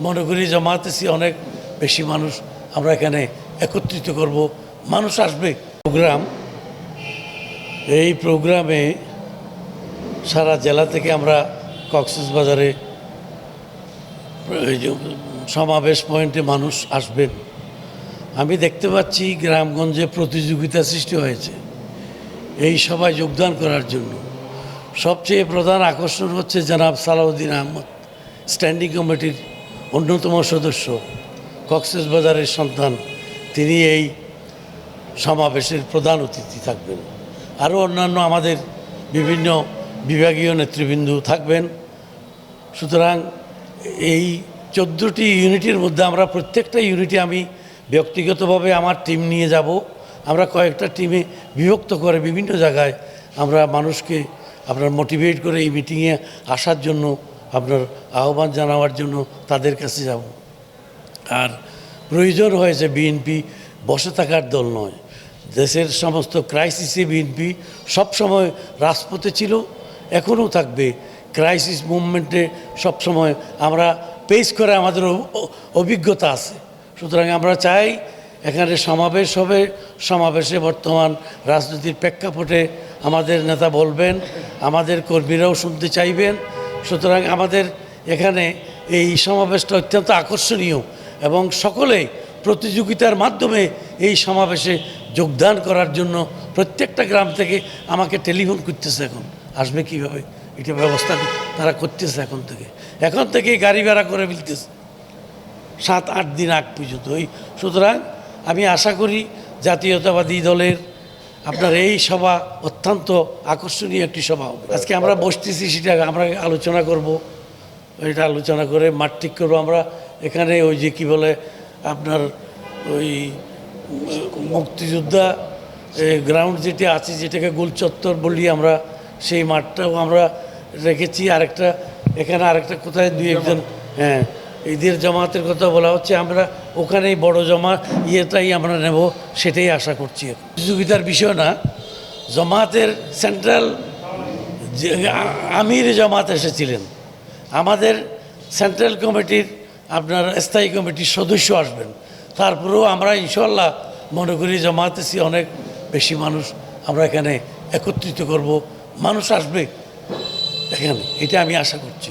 মনে করি জমাতেছি অনেক বেশি মানুষ। আমরা এখানে একত্রিত করব। মানুষ আসবে। প্রোগ্রাম। এই প্রোগ্রামে সারা জেলা থেকে আমরা কক্সেস বাজারে সমাবেশ পয়েন্টে মানুষ আসবেন। আমি দেখতে পাচ্ছি গ্রামগঞ্জে প্রতিযোগিতা সৃষ্টি হয়েছে। এই সভায় যোগদান করার জন্য। সবচেয়ে প্রধান আকর্ষণ হচ্ছে জনাব সালাউদ্দিন আহমদ, স্ট্যান্ডিং কমিটির অন্যতম সদস্য, কক্সেস বাজারের সন্তান, তিনি এই সমাবেশের প্রধান অতিথি থাকবেন। আরও অন্যান্য আমাদের বিভিন্ন বিভাগীয় নেতৃবৃন্দ থাকবেন। সুতরাং এই চোদ্দোটি ইউনিটের মধ্যে আমরা প্রত্যেকটা ইউনিটে আমি ব্যক্তিগতভাবে আমার টিম নিয়ে যাব। আমরা কয়েকটা টিমে বিভক্ত করে বিভিন্ন জায়গায় আমরা মানুষকে আপনার মোটিভেট করে এই মিটিংয়ে আসার জন্য আপনার আহ্বান জানাবার জন্য তাদের কাছে যাব। আর প্রয়োজন হয়েছে বিএনপি বসে থাকার দল নয়। দেশের সমস্ত ক্রাইসিসে বিএনপি সবসময় রাজপথে ছিল, এখনও থাকবে। ক্রাইসিস মুভমেন্টে সবসময় আমরা পেশ করে আমাদের অভিজ্ঞতা আছে। সুতরাং আমরা চাই এখানে সমাবেশ হবে। সমাবেশে বর্তমান রাজনীতির প্রেক্ষাপটে আমাদের নেতা বলবেন, আমাদের কর্মীরাও শুনতে চাইবেন। সুতরাং আমাদের এখানে এই সমাবেশটা অত্যন্ত আকর্ষণীয় এবং সকলে প্রতিযোগিতার মাধ্যমে এই সমাবেশে যোগদান করার জন্য প্রত্যেকটা গ্রাম থেকে আমাকে টেলিফোন করতেছে এখন। আসবে কীভাবে? এটা ব্যবস্থা তারা করতেছে এখন থেকে। এখন থেকেই গাড়ি ভাড়া করে ফেলতেছে। সাত, আট দিন আগ পর্যন্ত। ওই সুতরাং আমি আশা করি জাতীয়তাবাদী দলের আপনার এই সভা অত্যন্ত আকর্ষণীয় একটি সভা। আজকে আমরা বসতেছি সেটা আমরা আলোচনা করব। এটা আলোচনা করে মাঠ ঠিক করব। আমরা এখানে ওই যে কি বলে আপনার ওই মুক্তিযোদ্ধা গ্রাউন্ড যেটা আছে যেটাকে গোলচত্বর বলি আমরা, সেই মাঠটাও আমরা রেখেছি। আরেকটা, এখানে আরেকটা কোথায়? দুই একজন হ্যাঁ। ঈদের জামাতের কথা বলা হচ্ছে, আমরা ওখানেই বড় জমা ইয়েটাই আমরা নেব, সেটাই আশা করছি। প্রতিযোগিতার বিষয় না, জমাতের সেন্ট্রাল আমির জামাত এসেছিলেন। আমাদের সেন্ট্রাল কমিটির আপনার স্থায়ী কমিটির সদস্য আসবেন। তারপরেও আমরা ইনশাল্লাহ মনে করি জমাতেছি অনেক বেশি মানুষ আমরা এখানে একত্রিত করব। মানুষ আসবে এখানে, এটা আমি আশা করছি।